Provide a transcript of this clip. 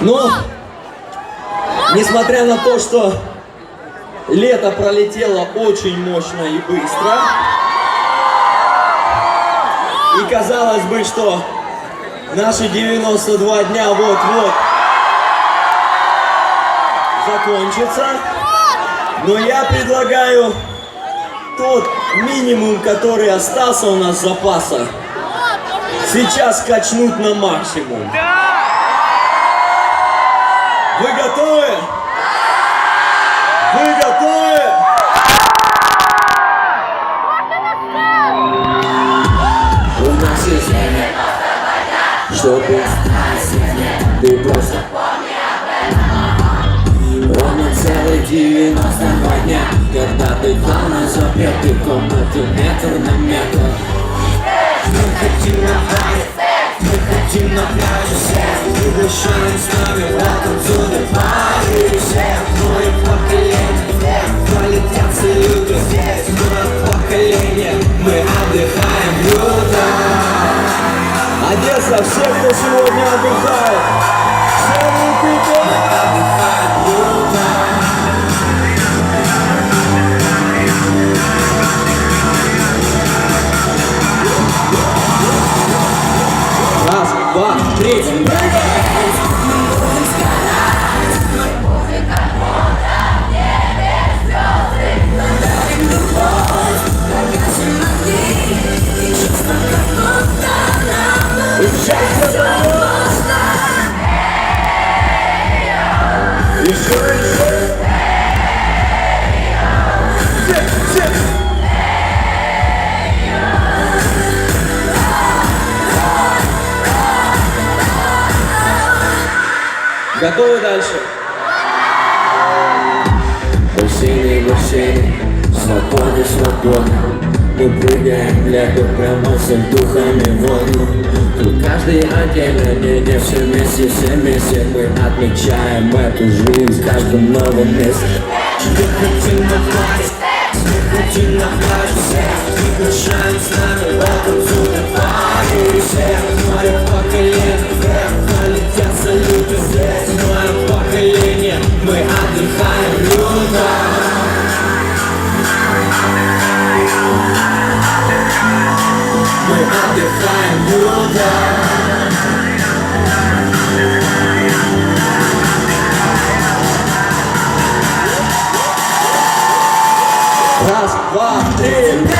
Но, несмотря на то, что лето пролетело очень мощно и быстро, и казалось бы, что наши 92 дня вот-вот закончатся, но я предлагаю тот минимум, который остался у нас запаса, сейчас качнуть на максимум. Вы готовы? Вы готовы? У нас есть время, чтобы Ты просто Ровно целых 92 дня Когда ты плавно запрет ты комнату метр на метр Мы хотим на хайп, мы хотим на пляже всех Приглашаем Одесса, все, кто сегодня отдыхает, все руки! Раз, два, три. Еще, еще. Все, все. Готовы дальше? Вершины, вершины, свобода, свобода Мы прыгаем в лето, проносим духами воду Тут каждый отдельно, не, не все вместе, все вместе. Мы отмечаем эту жизнь в каждом новом месте Мы хотим на I'll define you down. That's why